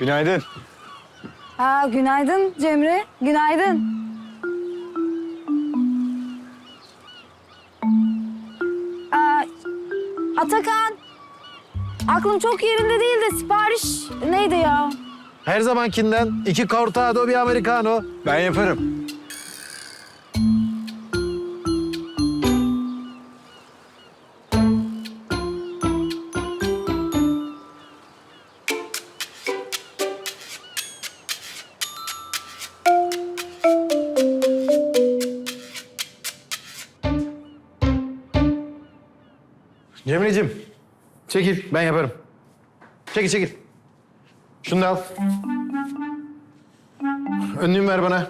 Günaydın. Ha, günaydın Cemre. Günaydın. Aa, Atakan. Aklım çok yerinde değil de sipariş neydi ya? Her zamankinden iki cortado bir americano. Ben yaparım. Cemileciğim, çekil. Ben yaparım. Çekil, çekil. Şunu da al. Önlüğümü ver bana.